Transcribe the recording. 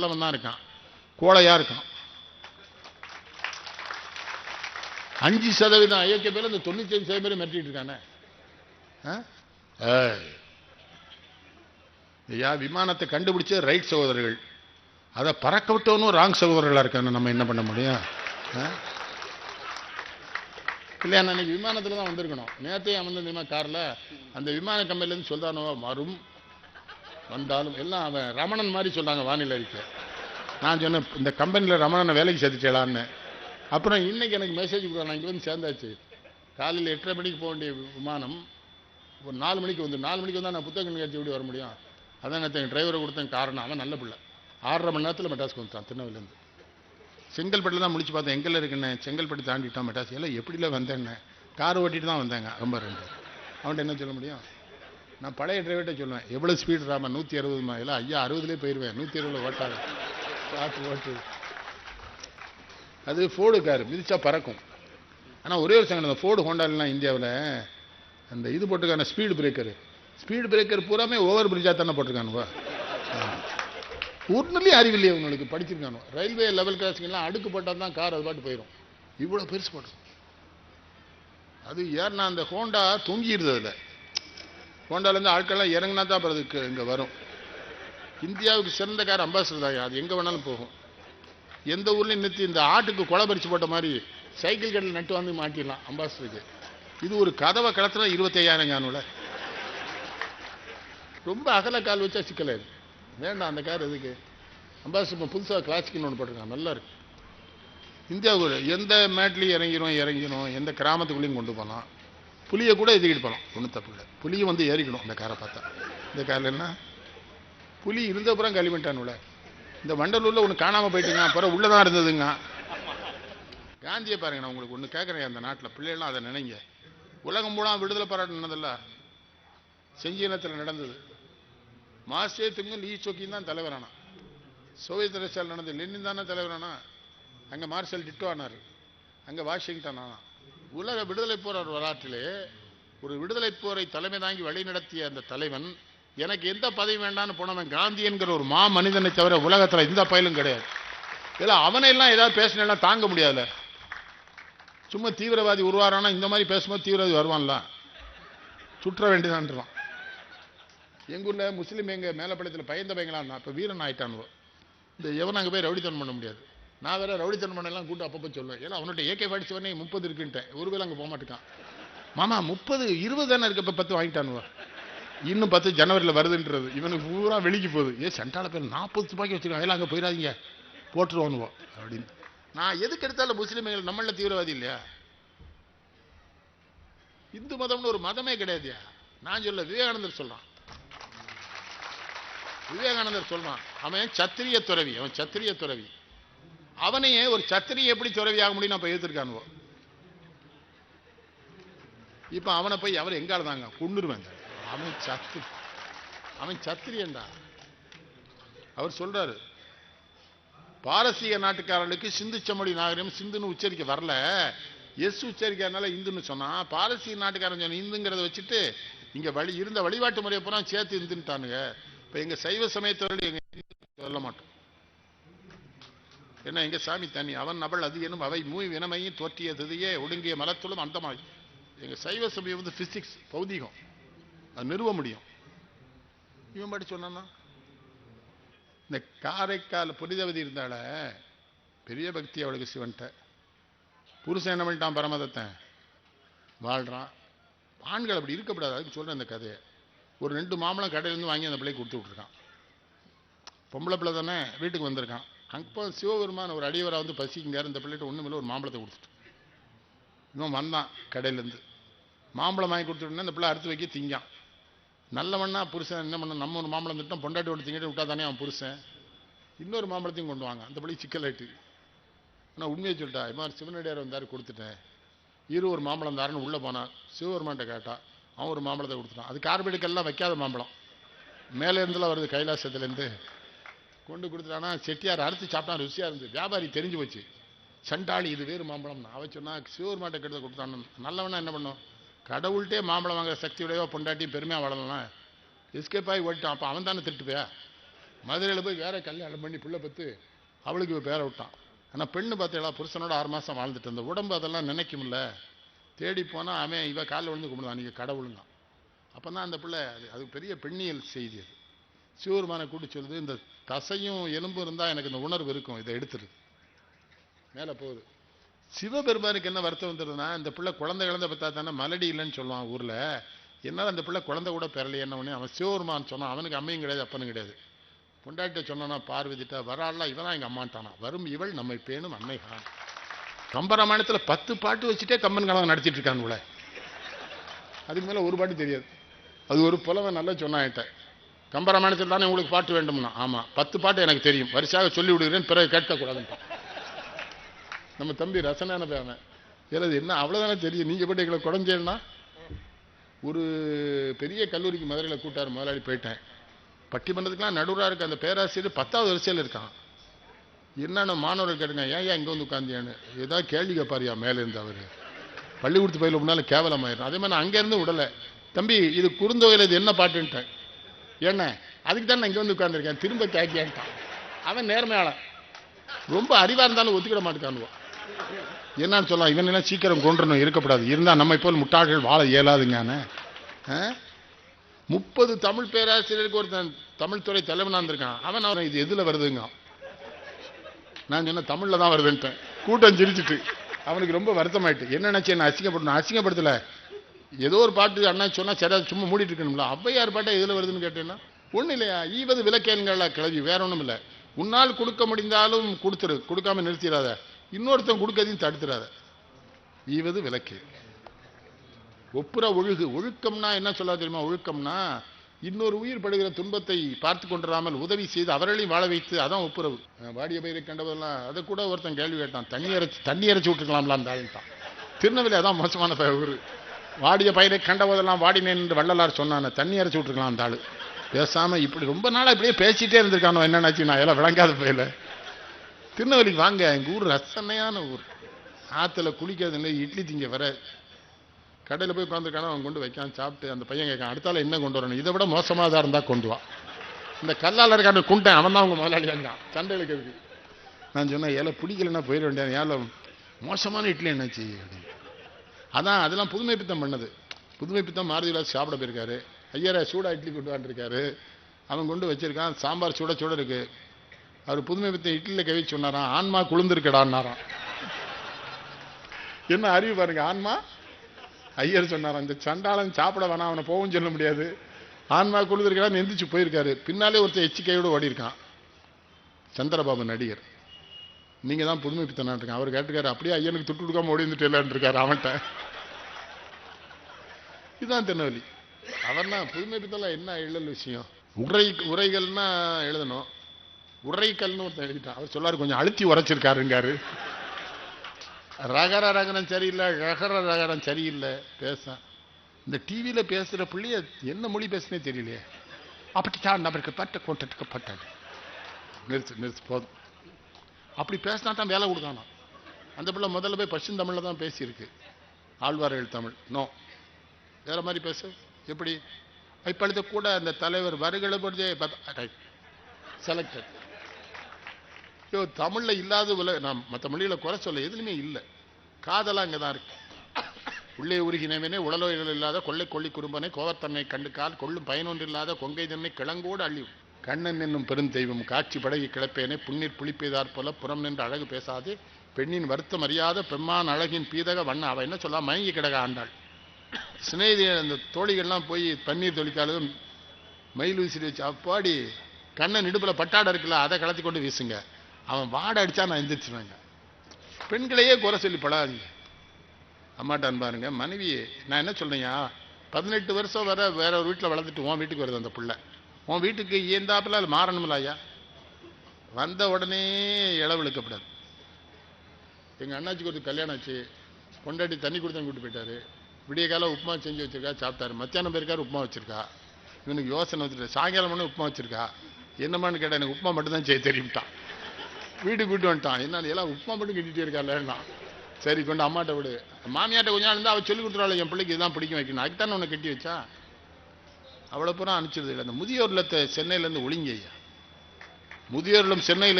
நல்லவன் தான் இருக்கான். கோழையா இருக்கான். அஞ்சு சதவீதம் ஐயோக்கிய பேர் இந்த தொண்ணூத்தி அஞ்சு சதவீதம் மிரட்டிட்டு இருக்கானே. ஐயா விமானத்தை கண்டுபிடிச்ச ரைட் சகோதரர்கள். அதை பறக்க விட்டவனும் ராங் சகோதரர்களா இருக்கானு நம்ம என்ன பண்ண முடியும்? இல்லையா நான் இன்னைக்கு விமானத்துல தான் வந்திருக்கணும். நேரத்தையும் அமர்ந்த காரில்? அந்த விமான கம்பெனிலேருந்து சொல்றானோ வரும் வந்தாலும் எல்லாம் அவன் ரமணன் மாதிரி சொன்னாங்க வானிலை அறிக்கை. நான் சொன்னேன் இந்த கம்பெனியில் ரமணனை வேலைக்கு சேர்த்துட்டேலான்னு. அப்புறம் இன்னைக்கு எனக்கு மெசேஜ் கொடுக்குறான் இங்கே வந்து சேர்ந்தாச்சு. காலையில் எட்டரை மணிக்கு போக வேண்டிய விமானம் ஒரு நாலு மணிக்கு வந்து நாலு மணிக்கு வந்தால் நான் புத்தக நிகழ்ச்சி எப்படி வர முடியும்? அதான் நேற்று டிரைவரை கொடுத்தேன் காரணம் அவன் நல்ல பிள்ளை. ஆறரை மணி நேரத்தில் மெட்ராஸ்க்கு வந்துட்டான் திருநெல்வேலேருந்து செங்கல்பட்டில் தான் முடிச்சு பார்த்தேன் எங்கெல்லாம் இருக்குன்னு செங்கல்பட்டு தாண்டிட்டான் மெட்ராஸ். எல்லாம் எப்படிலாம் வந்தேன்னு. கார் ஓட்டிட்டு தான் வந்தேங்க ரொம்ப ரெண்டு அவன்கிட்ட என்ன சொல்ல முடியும்? நான் பழைய டிரைவர்கிட்ட சொல்லுவேன் எவ்வளோ ஸ்பீடு ராமா நூற்றி அறுபதுமா எல்லாம் ஐயா அறுபதுலேயே போயிடுவேன் நூற்றி அறுபதில் ஓட்டாது. காற்று ஓட்டு. அது ஃபோர்டு கார் மிதிச்சா பறக்கும். ஆனால் ஒரே ஒரு சங்கம் அந்த ஃபோர்டு ஹோண்டாலாம் இந்தியாவில் அந்த இது போட்டிருக்கான ஸ்பீடு பிரேக்கரு ஸ்பீடு பிரேக்கர் பூராமே ஓவர் பிரிட்ஜாக தானே போட்டிருக்கானுவா ஒன்றுலேயும் அறிவில்லையே உங்களுக்கு படிச்சிருக்கானோ ரயில்வே லெவல் கிராசிங்லாம் அடுக்கு போட்டால் தான் கார் அது பாட்டு போயிடும் இவ்வளோ பெருசு போடும் அது ஏன்னா அந்த ஹோண்டா தொங்கிடுது அதில். ஹோண்டாலேருந்து ஆட்கள்லாம் இறங்கினா தான் அப்புறம் அதுக்கு இங்கே வரும். இந்தியாவுக்கு சிறந்த கார் அம்பாசிடர் தான். அது எங்கே வேணாலும் போகும். எந்த ஊர்லையும் நிறுத்தி இந்த ஆட்டுக்கு கொலை பறித்து போட்ட மாதிரி சைக்கிள் கடையில் நட்டு வந்து மாட்டிடலாம் அம்பாசிடருக்கு. இது ஒரு கதவை கடத்தினா இருபத்தையாயிரம் காணும்ல. ரொம்ப அகல கால் வச்சா சிக்கலாது வேண்டாம் அந்த கார் எதுக்கு? அம்பாசிடர் புதுசாக கிளாசிக்னு ஒன்று போட்டிருக்கான் நல்லா இருக்கு. இந்தியாவுக்கு எந்த மேட்லேயும் இறங்கிடும் இறங்கிடும் எந்த கிராமத்துக்குள்ளேயும் கொண்டு போகலாம். புளியை கூட எதுக்கிட்டு போகலாம் ஒன்றும் தப்பு இல்லை. புளியும் வந்து ஏறிக்கணும் அந்த காரை பார்த்தா. இந்த காரில்னா என்ன? புலி இருந்தப்புறம் களிமட்டானுல. இந்த வண்டலூரில் ஒன்று காணாமல் போயிட்டுங்க அப்புறம் உள்ளே தான் இருந்ததுங்க. காந்தியை பாருங்க நான் உங்களுக்கு ஒன்று கேட்குறேன் அந்த நாட்டில் பிள்ளைகள்லாம் அதை நினைங்க. உலகம் பூரா விடுதலை போராட்டம் செஞ்சினத்தில் நடந்தது. மாஸ்டே திங்க லீ சோக்கியும் தான் தலைவரானா சோவியத் ரஷ்யாவில் நடந்தது. லெனின் தானே தலைவரானா அங்கே மார்ஷல் டிட்டோ ஆனார். அங்கே வாஷிங்டன் ஆனான். உலக விடுதலை போராட்ட வரலாற்றிலே ஒரு விடுதலை போரை தலைமை தாங்கி வழிநடத்திய அந்த தலைவன் எனக்கு எந்த பதவி வேண்டாம்னு போனவன் காந்தி என்கிற ஒரு மா மனிதனை தவிர உலகத்தில் எந்த பயலும் கிடையாது. இல்லை அவனையெல்லாம் ஏதாவது பேசினா தாங்க முடியாதுல. சும்மா தீவிரவாதி உருவாரானா இந்த மாதிரி பேசும்போது தீவிரவாதி வருவான்ல. சுற்ற வேண்டியதான்றான் எங்கூரில் முஸ்லீம் எங்கள் மேலப்பள்ளத்தில் பயந்த பையங்களா இருந்தான் வீரன் ஆயிட்டானுவோ. இந்த எவன் அங்கே போய் ரவுடித்தனம் பண்ண முடியாது. நான் வேற ரவுடித்தன்மனெல்லாம் கூட்டு அப்பப்போ சொல்லுவேன் ஏன்னா அவன்கிட்ட ஏகே படிச்சவனே முப்பது இருக்குன்ட்டேன். ஒருவேளை அங்கே போக மாட்டேக்கான் மாமா முப்பது இருபது தானே இருக்கு இப்போ பத்து வாங்கிட்டானுவா? இன்னும் பத்து ஜனவரியில் வருதுன்றது. இவனுக்கு பூரா வெளிக்கு போகுது. ஏ சென்டால பேர் நாற்பது ரூபாய்க்கு வச்சுருக்கான். எல்லாம் அங்கே போயிடாதீங்க. போட்டுருவானுவோம் அப்படின்னு. நான் எதுக்கு எடுத்தாலும் முஸ்லீம்கள் நம்மள தீவிரவாதி இல்லையா? இந்து மதம்னு ஒரு மதமே கிடையாதுயா? நான் சொல்ல விவேகானந்தர் சொல்றான். விவேகானந்தர் சொல்றான் அவன் சத்திரிய துறவி அவன் சத்திரிய துறவி. அவனையே ஒரு சத்திரியை எப்படி துறவியாக முடியும் முடியும் அப்ப எதிர்த்திருக்கானுவோ இப்போ அவனை போய் அவர் எங்க தாங்க கொண்டுருவாங்க அவன் சத்து அவன் சத்திரியன்டா. அவர் சொல்றாரு பாரசீக நாட்டுக்காரர்களுக்கு சிந்து செம்மொழி நாகரிகம் சிந்துன்னு உச்சரிக்க வரல. எஸ் உச்சரிக்கிறதுனால இந்துன்னு சொன்னா பாரசீக நாட்டுக்காரன் சொன்ன இந்துங்கிறத வச்சுட்டு இங்க வழி இருந்த வழிபாட்டு முறையை பூரா சேர்த்து இந்துன்ட்டானுங்க. இப்போ எங்க சைவ சமயத்தோடு எங்க சொல்ல மாட்டோம். என்ன எங்க சாமி தண்ணி? அவன் அவள் அது எனும் அவை மூய் வினமையும் தோற்றிய திதையே ஒடுங்கிய மலத்துளும் அந்தமாய். எங்க சைவ சமயம் வந்து பிசிக்ஸ் பௌதிகம். அது நிறுவ முடியும். இவன் படி சொன்னான்னா? இந்த காரைக்கால் புனிதவதி இருந்தால பெரிய பக்தி அவளுக்கு சிவன்ட்ட. புருஷன் என்ன பண்ணிட்டான் பரமதத்தன்? வாழ்றான். ஆண்கள் அப்படி இருக்கக்கூடாது அதுக்கு சொல்றேன் இந்த கதையை. ஒரு ரெண்டு மாம்பழம் கடையிலேருந்து வாங்கி அந்த பிள்ளைக்கு கொடுத்து விட்ருக்கான் பொம்பளை பிள்ளை தானே வீட்டுக்கு வந்திருக்கான். அப்போ சிவபெருமான் ஒரு அடியவரை வந்து பசிக்குங்க இந்த பிள்ளைகிட்ட ஒன்றுமில்ல ஒரு மாம்பழத்தை கொடுத்துட்டு. இவன் வந்தான் கடையிலேருந்து. மாம்பழம் வாங்கி கொடுத்துட்டோன்னே இந்த பிள்ளை அறுத்து வைக்க திங்கான். நல்லவண்ணா புருஷன் என்ன பண்ண நம்ம ஒரு மாம்பழம் திட்டம் பொண்டாட்டி ஒன்று திங்கிட்டு விட்டா தானே அவன் புருஷன்? இன்னொரு மாம்பழத்தையும் கொண்டு வாங்க. அந்த பிள்ளை சிக்கலாயிட்டு ஆனால் உண்மையை சொல்லிட்டா இம்மா சிவனடியார் வந்தார் கொடுத்துட்டேன் இரு ஒரு மாம்பழம் தாருன்னு உள்ளே போனான் சிவபெருமான்ட்ட கேட்டா அவன் ஒரு மாம்பழத்தை கொடுத்துட்டான். அது கார்பெடுக்கெல்லாம் வைக்காத மாம்பழம். மேலே இருந்துலாம் வருது கைலாசத்துலேருந்து. கொண்டு கொடுத்துட்டானா? செட்டியார் அறுத்து சாப்பிட்டான். ருசியாக இருந்துச்சு வியாபாரி தெரிஞ்சு போச்சு. சண்டாளி இது வேறு மாம்பழம்னு அவன் சிவர் மாட்டை கெடுத்து கொடுத்தான். நல்லவனா என்ன பண்ணும்? கடவுள்கிட்டே மாம்பழம் வாங்குற சக்தியுடையவோ பொண்டாட்டியும் பெருமையாக வளரலாம் எஸ்கேப் ஆகி ஓடிட்டான். அப்போ அவன் தானே திட்டுப்பையா மதுரையில் போய் வேற கல்யாணம் பண்ணி பிள்ளை பத்து அவளுக்கு இவ பேரை விட்டான். ஆனால் பெண்ணு பார்த்தீங்களா புருஷனோட ஆறு மாதம் வாழ்ந்துட்டு இருந்த. உடம்பு அதெல்லாம் நினைக்கும்ல? தேடி போனால் அவன் இவன் காலில் விழுந்து கும்பிடுவான். நீங்கள் கடவுளுங்க. அப்போ தான் அந்த பிள்ளை அது அது பெரிய பெண்ணியல் செய்தி அது. சிவருமான கூட்டி சொல்லுது இந்த தசையும் எலும்பும் இருந்தால் எனக்கு இந்த உணர்வு இருக்கும் இதை எடுத்துருது மேலே போகுது. சிவபெருமானுக்கு என்ன வருத்தம் வந்துடுதுன்னா இந்த பிள்ளை குழந்தை குழந்தை பார்த்தா தானே மலடி இல்லைன்னு சொல்லுவான் ஊரில். என்னால் அந்த பிள்ளை குழந்தை கூட பெறலையேன்ன உடனே அவன் சிவபெருமான் சொன்னான் அவனுக்கு அம்மையும் கிடையாது அப்பனும் கிடையாது. பொண்டாட்டிட்ட சொன்னானா பார்வதிட்டா வராள்ல இவனா எங்கள் அம்மான்ட்டானா? வரும் இவள் நம்மை பேணும் அன்னைகான் கம்பராமாயணத்தில் பத்து பாட்டு வச்சுட்டே கம்பன் கலகம் நடத்திட்டு இருக்கானுங்கள அதுக்கு மேலே ஒரு பாட்டு தெரியாது. அது ஒரு புலவன் நல்லா சொன்னான் கம்பராமாயணத்தில் தானே உங்களுக்கு பாட்டு வேண்டும்னா? ஆமாம் பத்து பாட்டு எனக்கு தெரியும். வரிசையாக சொல்லி விடுகிறேன் பிறகு கேட்கக்கூடாதுன்ட்டான் நம்ம தம்பி ரசனான பேவன் எனது என்ன அவ்வளோதானே தெரியும். நீங்கள் போட்டு எங்களை குடஞ்சேன்னா? ஒரு பெரிய கல்லூரிக்கு மதுரையில் கூட்டார் முதலாளி போயிட்டேன் பட்டிமன்றத்துக்குலாம் நடுவராக இருக்க அந்த பேராசிரியர் பத்தாவது வரிசையில் இருக்கான். என்னென்ன மாணவர்கள் கேட்டுங்க ஏன் ஏன் இங்கே வந்து உட்காந்தியான்னு ஏதாவது கேள்வி கேட்பாரியா மேலே இருந்து அவர். பள்ளிக்கூடத்து பயில முன்னால் கேவலமாயிரும் அதே மாதிரி நான் அங்கேருந்து விடலை. தம்பி இது குறுந்தொகையில் இது என்ன பாட்டுன்ட்டேன். என்ன? அதுக்கு தான் நான் இங்கே வந்து உட்காந்துருக்கேன் திரும்ப கேட்கியான்ட்டான் அவன் நேர்மையாளன் ரொம்ப அறிவாக இருந்தாலும் ஒத்துக்கிட மாட்டேக்கானுவான் என்னன்னு சொல்லலாம் இவன் என்ன சீக்கிரம் கொண்டுடணும் இருக்கப்படாது இருந்தால் நம்ம இப்போ முட்டாள்கள் வாழ இயலாதுங்கானே முப்பது தமிழ் பேராசிரியருக்கு ஒருத்தன் தமிழ் துறை தலைவனாக இருந்திருக்கான். அவன் அவன் இது எதில் வருதுங்க? நான் சொன்ன தமிழில் தான் வருதுன்ட்டேன். கூட்டம் சிரிச்சிட்டு. அவனுக்கு ரொம்ப வருத்தமாயிட்டு. என்ன நினச்சி என்ன அசிங்கப்படணும் அசிங்கப்படுத்தலை. ஏதோ ஒரு பாட்டு அண்ணா சொன்னா சரி சும்மா மூடிட்டு இருக்கணும்ல. ஔவையார் பாட்டை எதில் வருதுன்னு கேட்டேன்னா ஒன்றும் இல்லையா? ஈவது விளக்கேன்களா கிளவி வேற ஒன்றும் இல்லை. உன்னால் கொடுக்க முடிந்தாலும் கொடுத்துரு கொடுக்காம நிறுத்திடாத. இன்னொருத்தன் கொடுக்கறதையும் தடுத்துடாத. ஈவது விளக்கு. ஒப்புற ஒழுகு. ஒழுக்கம்னா என்ன சொல்ல தெரியுமா? ஒழுக்கம்னா இன்னொரு உயிர் படுகிற துன்பத்தை பார்த்து கொண்டிராமல் உதவி செய்து அவர்களையும் வாழ வைத்து அதான் ஒப்புரவு. வாடிய பயிரை கண்டதெல்லாம் அதை கூட ஒருத்தன் கேள்வி கேட்டான். தண்ணி அரைச்சி தண்ணி அரைச்சி விட்டுருக்கலாம்லாம் அந்த ஆளுன்ட்டான். திருநெல்வேலி அதான் மோசமான ஊர். வாடிய பயிரை கண்டபோதெல்லாம் வாடினேன் என்று வள்ளலார் சொன்னான தண்ணி அரைச்சி விட்டுருக்கலாம் அந்த ஆள். பேசாமல் இப்படி ரொம்ப நாளாக இப்படியே பேசிகிட்டே இருந்திருக்கானோ என்னன்னாச்சு நான் எல்லாம் விளங்காத போயில திருநெல்வேலிக்கு வாங்க எங்கள் ஊர் ரசனையான ஊர். ஆற்றுல குளிக்கிறது இட்லி திங்க வர. கடையில் போய் உட்காந்துருக்கானோ அவன் கொண்டு வைக்கான் சாப்பிட்டு அந்த பையன் கேட்கான் அடுத்தால என்ன கொண்டு வரணும்? இதை விட மோசமாக தான் இருந்தால் கொண்டு வா. இந்த கல்லால் இருக்கான குண்டேன் அவன் தான் அவங்க முதலாளி அங்கான் சண்டை இழுக்கிறதுக்கு. நான் சொன்னேன் ஏல பிடிக்கலன்னா போயிட வேண்டியது ஏல மோசமான இட்லி என்னாச்சு? அப்படின்னு. அதான் அதெல்லாம் புதுமை பித்தம் பண்ணது. புதுமை பித்தம் மாருதி விலாஸ் சாப்பிட போயிருக்காரு. ஐயரை சூடாக இட்லி கொண்டு வந்துருக்காரு அவன் கொண்டு வச்சிருக்கான். சாம்பார் சுட சுட இருக்கு. அவர் புதுமை பித்தம் இட்லியில் கவி சொன்னாராம் ஆன்மா குளிர்ந்துருக்கடான்னாராம். என்ன அறிவு பாருங்க ஆன்மா? ஐயர் சொன்னாராம் இந்த சண்டாளன் சாப்பிட வேணாம் அவனை போகவும் சொல்ல முடியாது. ஆன்மா குழுதிருக்கான்னு எந்திரிச்சு போயிருக்காரு. பின்னாலே ஒருத்தர் எச்சிக்கையோடு ஓடிருக்கான் ஓடி இருக்கான் சந்திரபாபு நடிகர். நீங்கள் தான் புதுமைப்பித்தனான் அவர் கேட்டுக்காரு அப்படியே ஐயனுக்கு துட்டு கொடுக்காம ஓடி வந்துட்டு இருக்காரு அவன்கிட்ட. இதுதான் திருநெல்வேலி. அவர்னா புதுமை என்ன எழுதல் விஷயம்? உரை உரைகள்னா எழுதணும். உரைக்கல்னு ஒருத்தன் எழுதிட்டான். அவர் சொல்லாரு கொஞ்சம் அழுத்தி உரைச்சிருக்காருங்காரு. ரகர ரகரம் சரியில்லை ரகர ரகரம் சரியில்லை பேச இந்த டிவியில் பேசுகிற பிள்ளைய என்ன மொழி பேசுனே தெரியலையே. அப்படி தான் நபருக்கு பட்ட கொண்டதுக்கு பட்டது. நிறுத்து நிறுத்து போதும். அப்படி பேசினா தான் வேலை கொடுக்கானா அந்த பிள்ளை முதல்ல போய் பசுந்தமிழில் தான் பேசியிருக்கு. ஆழ்வார்கள் தமிழ். நோ. வேறு மாதிரி பேசு. எப்படி? இப்பொழுது கூட அந்த தலைவர் வருகிற பொழுதே செலக்டட் ஐயோ தமிழில் இல்லாத உல நான் மற்ற மொழியில் குறை சொல்ல எதுலையுமே இல்லை. காதலாம் அங்கே தான் இருக்கு. உள்ளே உருகினவனே உடலோய்கள் இல்லாத கொள்ளை கொள்ளி குறும்பனை கோவத்தன்மை கண்டு கால் கொள்ளும் பயனொன்றில்லாத கொங்கை தன்னை கிளங்கோடு அள்ளி கண்ணன் என்னும் பெருந்தெய்வம். காட்சி படகி கிளப்பேனே புண்ணீர் புளிப்பெய்தார் போல புறம் நின்று அழகு பேசாது. பெண்ணின் வருத்தம் அறியாத பெம்மான் அழகின் பீதக வண்ண அவ என்ன சொல்ல மயங்கி கிடக ஆண்டாள். சிநேகிதி அந்த தோழிகள்லாம் போய் பன்னீர் தொழிக்காலும் மயில் வச்சு அப்பாடி கண்ணன் இடுப்பில் பட்டாடை இருக்குல்ல அதை கலத்தி கொண்டு வீசுங்க. அவன் வாடை அடித்தா நான் எந்திரிச்சுவேங்க பெண்களையே குறை சொல்லி படாதீங்க அம்மாட்டான் பாருங்க மனைவி நான் என்ன சொல்றேன்யா? பதினெட்டு வருஷம் வர வேற ஒரு வீட்டில் வளர்ந்துட்டு உன் வீட்டுக்கு வருது அந்த பிள்ளை. உன் வீட்டுக்கு ஏந்தாப்பில் அது மாறணும்ல ஐயா? வந்த உடனே இளவெழுக்கப்படாது எங்கள் அண்ணாச்சிக்கு ஒரு கல்யாணம் ஆச்சு. கொண்டாடி தண்ணி கொடுத்து கூட்டு போயிட்டாரு. விடிய காலம் உப்புமா செஞ்சு வச்சிருக்கா சாப்பிட்டாரு. மத்தியானம் போயிருக்காரு உப்புமா வச்சுருக்கா. இவனுக்கு யோசனை வச்சுட்டு சாயங்காலம் பண்ண உப்புமா வச்சுருக்கா. என்னமான்னு கேட்டால் எனக்கு உப்புமா மட்டும்தான் செய்ய தெரியும்ட்டான். வீட்டுக்கு கூட்டு வந்துட்டான். என்ன எல்லாம் உப்புமா மட்டும் கிட்டிகிட்டே இருக்காள்னா சரி கொண்டு அம்மாட்ட விடு. மாமியாட்ட கொஞ்சம் நாள் இருந்தால் அவள் சொல்லி கொடுத்துருவாள் என் பிள்ளைக்கு இதுதான் பிடிக்கும். வைக்கணும் அதுக்கு தானே உன்னை கட்டி வச்சா? அவ்வளோ பூரா அனுப்பிச்சிடுது அந்த முதியோர் இல்லத்தை சென்னையிலேருந்து ஒளிங்க ஐயா. முதியோர் சென்னையில்